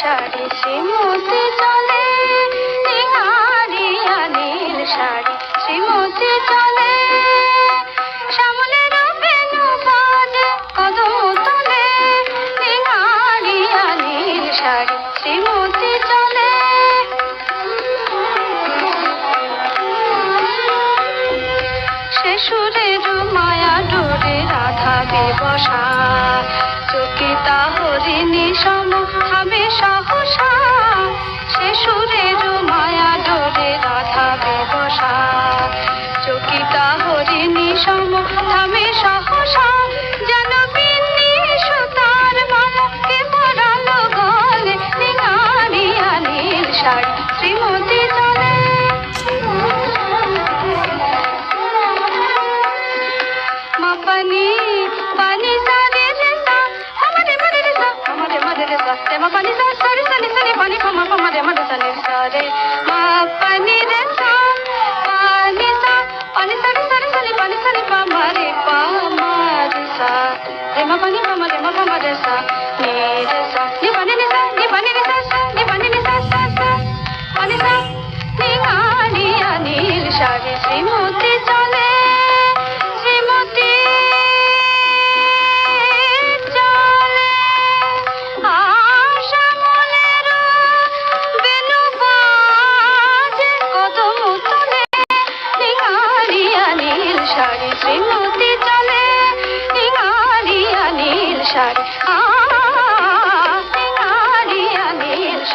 শাড়ি শ্রীমতী চলে নিহারিয়া নীল শাড়ি শ্রীমতী চলে। সামনে রবেন বাজে কদম তোলে নিহারিয়া নীল শাড়ি শ্রীমতী চলে। সে সুরের মায়া ডোরে রাধা বিবসা চকিতা হরিণী সম సత్యమ పని సరి సని సని పని పమ పమ రెమ సని సరే మా పని రస పని స పని సరి సరి సని పని సని పమ రే పమ రి స రెమ పని పమ రెమ పమ రస నీ రస నీ పని నిస నీ పని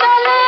চলে